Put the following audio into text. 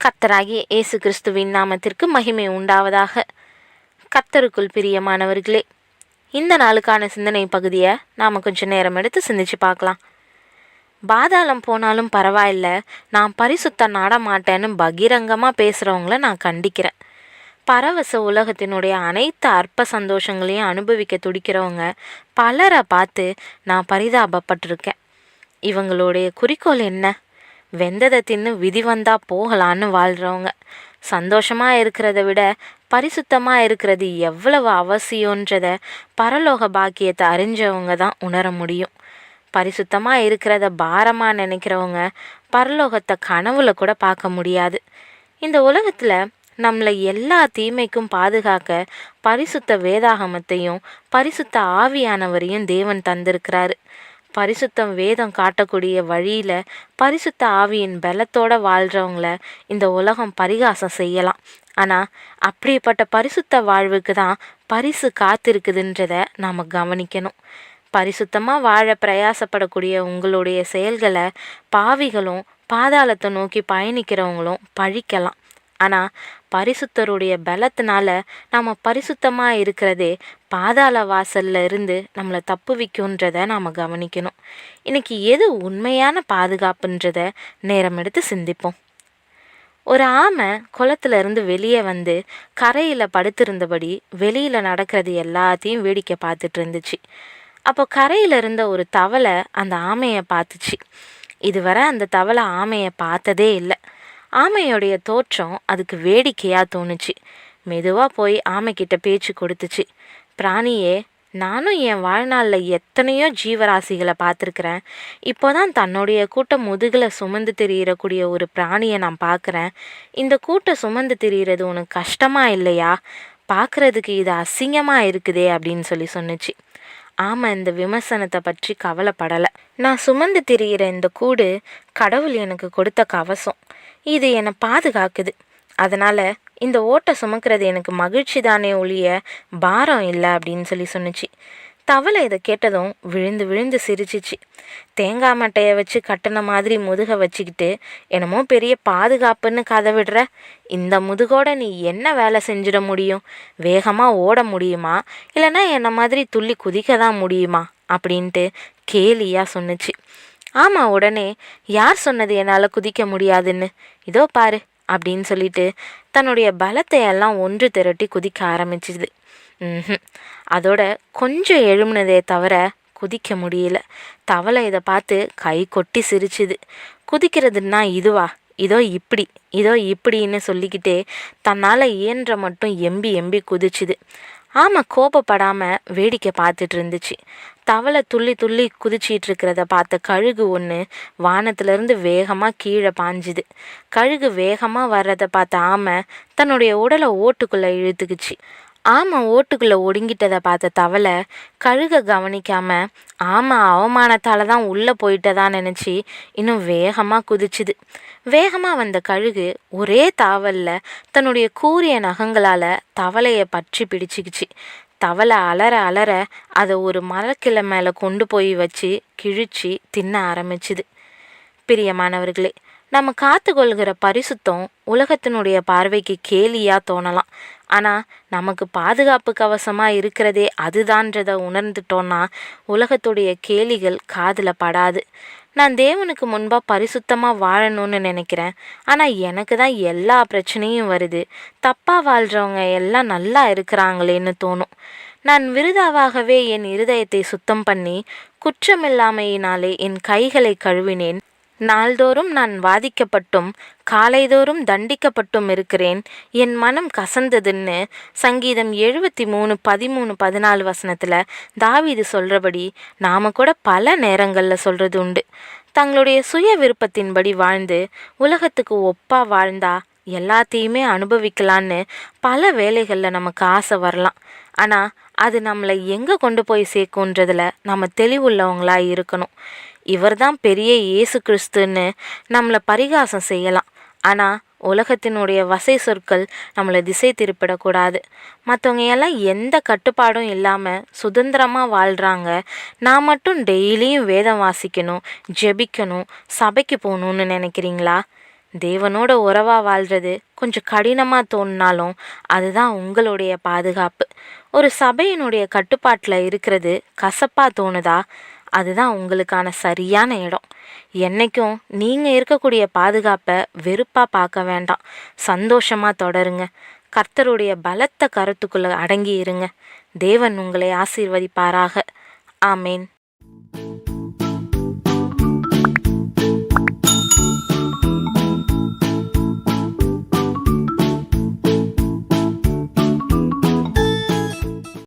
கத்தராகிய இயேசு கிறிஸ்துவின் நாமத்திற்கு மகிமை உண்டாவதாக. கத்தருக்குள் பிரியமானவர்களே இந்த நாளுக்கான சிந்தனை பகுதியை நாம் கொஞ்சம் நேரம் எடுத்து சிந்திச்சு பார்க்கலாம். பாதாளம் போனாலும் பரவாயில்ல நான் பரிசுத்த நாட மாட்டேன்னு பகிரங்கமாக பேசுகிறவங்கள நான் கண்டிக்கிறேன். பரவச உலகத்தினுடைய அனைத்து அற்ப சந்தோஷங்களையும் அனுபவிக்க துடிக்கிறவங்க பலரை பார்த்து நான் பரிதாபப்பட்டிருக்கேன். இவங்களுடைய குறிக்கோள் என்ன? வெந்ததை தின்னு விதி வந்தா போகலான்னு வாழ்கிறவங்க சந்தோஷமாக இருக்கிறத விட பரிசுத்தமாக இருக்கிறது எவ்வளவு அவசியன்றத பரலோக பாக்கியத்தை அறிஞ்சவங்க தான் உணர முடியும். பரிசுத்தமாக இருக்கிறத பாரமாக நினைக்கிறவங்க பரலோகத்தை கனவுல கூட பார்க்க முடியாது. இந்த உலகத்தில் நம்மளை எல்லா தீமைக்கும் பாதுகாக்க பரிசுத்த வேதாகமத்தையும் பரிசுத்த ஆவியானவரையும் தேவன் தந்திருக்கிறாரு. பரிசுத்தம் வேதம் காட்டக்கூடிய வழியில் பரிசுத்த ஆவியின் பலத்தோட வாழ்கிறவங்கள இந்த உலகம் பரிகாசம் செய்யலாம். ஆனால் அப்படிப்பட்ட பரிசுத்த வாழ்வுக்கு தான் பரிசு காத்திருக்குதுன்றத நாம் கவனிக்கணும். பரிசுத்தமாக வாழ பிரயாசப்படக்கூடிய உங்களுடைய செயல்களை பாவிகளும் பாதாளத்தை நோக்கி பயணிக்கிறவங்களும் பழிக்கலாம். ஆனால் பரிசுத்தருடைய பலத்தினால நாம் பரிசுத்தமாக இருக்கிறதே பாதாள வாசல்ல இருந்து நம்மளை தப்பு வைக்குன்றத நாம் கவனிக்கணும். இன்னைக்கு எது உண்மையான பாதுகாப்புன்றத நேரம் எடுத்து சிந்திப்போம். ஒரு ஆமை குளத்துல இருந்து வெளியே வந்து கரையில் படுத்திருந்தபடி வெளியில் நடக்கிறது எல்லாத்தையும் வேடிக்கை பார்த்துட்டு இருந்துச்சு. அப்போ கரையில் இருந்த ஒரு தவளை அந்த ஆமையை பார்த்துச்சு. இதுவரை அந்த தவளை ஆமையை பார்த்ததே இல்லை. ஆமையோடைய தோற்றம் அதுக்கு வேடிக்கையாக தோணுச்சு. மெதுவாக போய் ஆமைக்கிட்ட பேச்சு கொடுத்துச்சு. பிராணியே நானும் என் வாழ்நாளில் எத்தனையோ ஜீவராசிகளை பார்த்துருக்குறேன். இப்போ தான் தன்னுடைய கூட்டம் முதுகில் சுமந்து திரியிறக்கூடிய ஒரு பிராணியை நான் பார்க்குறேன். இந்த கூட்டம் சுமந்து திரியிறது உனக்கு கஷ்டமாக இல்லையா? பார்க்குறதுக்கு இது அசிங்கமாக இருக்குதே அப்படின்னு சொல்லி சொன்னுச்சு. ஆமாம் இந்த விமர்சனத்தை பற்றி கவலைப்படலை. நான் சுமந்து திரியிற இந்த கூடு கடவுள் எனக்கு கொடுத்த கவசம். இது என்னை பாதுகாக்குது. அதனால் இந்த ஓட்டை சுமக்கிறது எனக்கு மகிழ்ச்சி தானே ஒழிய பாரம் இல்லை அப்படின்னு சொல்லி சொன்னுச்சு. தவளை இதை கேட்டதும் விழுந்து விழுந்து சிரிச்சிச்சு. தேங்காய் மட்டையை வச்சு கட்டின மாதிரி முதுக வச்சுக்கிட்டு என்னமோ பெரிய பாதுகாப்புன்னு கதை விடுற? இந்த முதுகோட நீ என்ன வேலை செஞ்சிட முடியும்? வேகமாக ஓட முடியுமா? இல்லைன்னா என்ன மாதிரி துள்ளி குதிக்க தான் முடியுமா? அப்படின்ட்டு கேலியாக சொன்னுச்சு. ஆமாம் உடனே யார் சொன்னது என்னால் குதிக்க முடியாதுன்னு? இதோ பாரு அப்படின்னு சொல்லிட்டு தன்னுடைய பலத்தை எல்லாம் ஒன்று திரட்டி குதிக்க ஆரம்பிச்சுது. அதோட கொஞ்சம் எழுமுனதே தவிர குதிக்க முடியல. தவளை இதை பார்த்து கை கொட்டி சிரிச்சுது. குதிக்கிறதுன்னா இதுவா? இதோ இப்படி இதோ இப்படின்னு சொல்லிக்கிட்டே தன்னால் இயன்ற மட்டும் எம்பி எம்பி குதிச்சுது. ஆமாம் கோபப்படாமல் வேடிக்கை பார்த்துட்டு இருந்துச்சு. தவளை துள்ளி துள்ளி குதிச்சிட்டு இருக்கிறத பார்த்த கழுகு ஒன்று வானத்திலிருந்து வேகமாக கீழே பாஞ்சுது. கழுகு வேகமாக வர்றதை பார்த்த ஆமை தன்னுடைய உடலை ஓட்டுக்குள்ளே இழுத்துக்குச்சு. ஆமை ஓட்டுக்குள்ளே ஒடுங்கிட்டதை பார்த்த தவளை கழுகை கவனிக்காம ஆமை அவமானத்தால் தான் உள்ளே போயிட்டதா நினச்சி இன்னும் வேகமாக குதிச்சுது. வேகமாக வந்த கழுகு ஒரே தாவலில் தன்னுடைய கூரிய நகங்களால் தவளையை பற்றி பிடிச்சிக்கிச்சு. தவளை அலற அலற அதை ஒரு மரக்கிளை மேலே கொண்டு போய் வச்சு கிழிச்சு தின்ன ஆரம்பிச்சுது. பிரியமானவர்களே நம்ம காத்துக்கொள்கிற பரிசுத்தம் உலகத்தினுடைய பார்வைக்கு கேலியாக தோணலாம். ஆனால் நமக்கு பாதுகாப்பு கவசமாக இருக்கிறதே அதுதான்றதை உணர்ந்துட்டோன்னா உலகத்துடைய கேலிகள் காதில் படாது. நான் தேவனுக்கு முன்பாக பரிசுத்தமாக வாழணும்னு நினைக்கிறேன். ஆனால் எனக்கு தான் எல்லா பிரச்சனையும் வருது. தப்பாக வாழ்கிறவங்க எல்லாம் நல்லா இருக்கிறாங்களேன்னு தோணும். நான் விருதாவாகவே என் இருதயத்தை சுத்தம் பண்ணி குற்றமில்லாமையினாலே என் கைகளை கழுவினேன். நாள்தோறும் நான் வாதிக்கப்பட்டும் காலைதோறும் தண்டிக்கப்பட்டும் இருக்கிறேன். என் மனம் கசந்ததுன்னு சங்கீதம் எழுபத்தி மூணு பதிமூணு பதினாலு வசனத்தில் தாவிது சொல்கிறபடி நாம் கூட பல நேரங்களில் சொல்கிறது உண்டு. தங்களுடைய சுய விருப்பத்தின்படி வாழ்ந்து உலகத்துக்கு ஒப்பா வாழ்ந்தா எல்லாத்தையுமே அனுபவிக்கலான்னு பல வேலைகளில் நமக்கு ஆசை வரலாம். ஆனால் அது நம்மளை எங்கே கொண்டு போய் சேர்க்குன்றதில் நம்ம தெளிவுள்ளவங்களாக இருக்கணும். இவர்தான் பெரிய இயேசு கிறிஸ்துன்னு நம்மளை பரிகாசம் செய்யலாம். ஆனால் உலகத்தினுடைய வசை சொற்கள் நம்மளை திசை திருப்பிடக்கூடாது. மற்றவங்க எல்லாம் எந்த கட்டுப்பாடும் இல்லாமல் சுதந்திரமாக வாழ்கிறாங்க நான் மட்டும் டெய்லியும் வேதம் வாசிக்கணும் ஜெபிக்கணும் சபைக்கு போகணுன்னு நினைக்கிறீங்களா? தேவனோட உறவாக வாழ்கிறது கொஞ்சம் கடினமாக தோணினாலும் அதுதான் உங்களுடைய பாதுகாப்பு. ஒரு சபையினுடைய கட்டுப்பாட்டில் இருக்கிறது கசப்பாக தோணுதா? அதுதான் உங்களுக்கான சரியான இடம். என்னைக்கும் நீங்கள் இருக்கக்கூடிய பாதுகாப்பை வெறுப்பாக பார்க்க வேண்டாம். சந்தோஷமாக தொடருங்க. கர்த்தருடைய பலத்த கருத்துக்குள்ளே அடங்கி இருங்க. தேவன் உங்களை ஆசீர்வதிப்பாராக. ஆமேன்.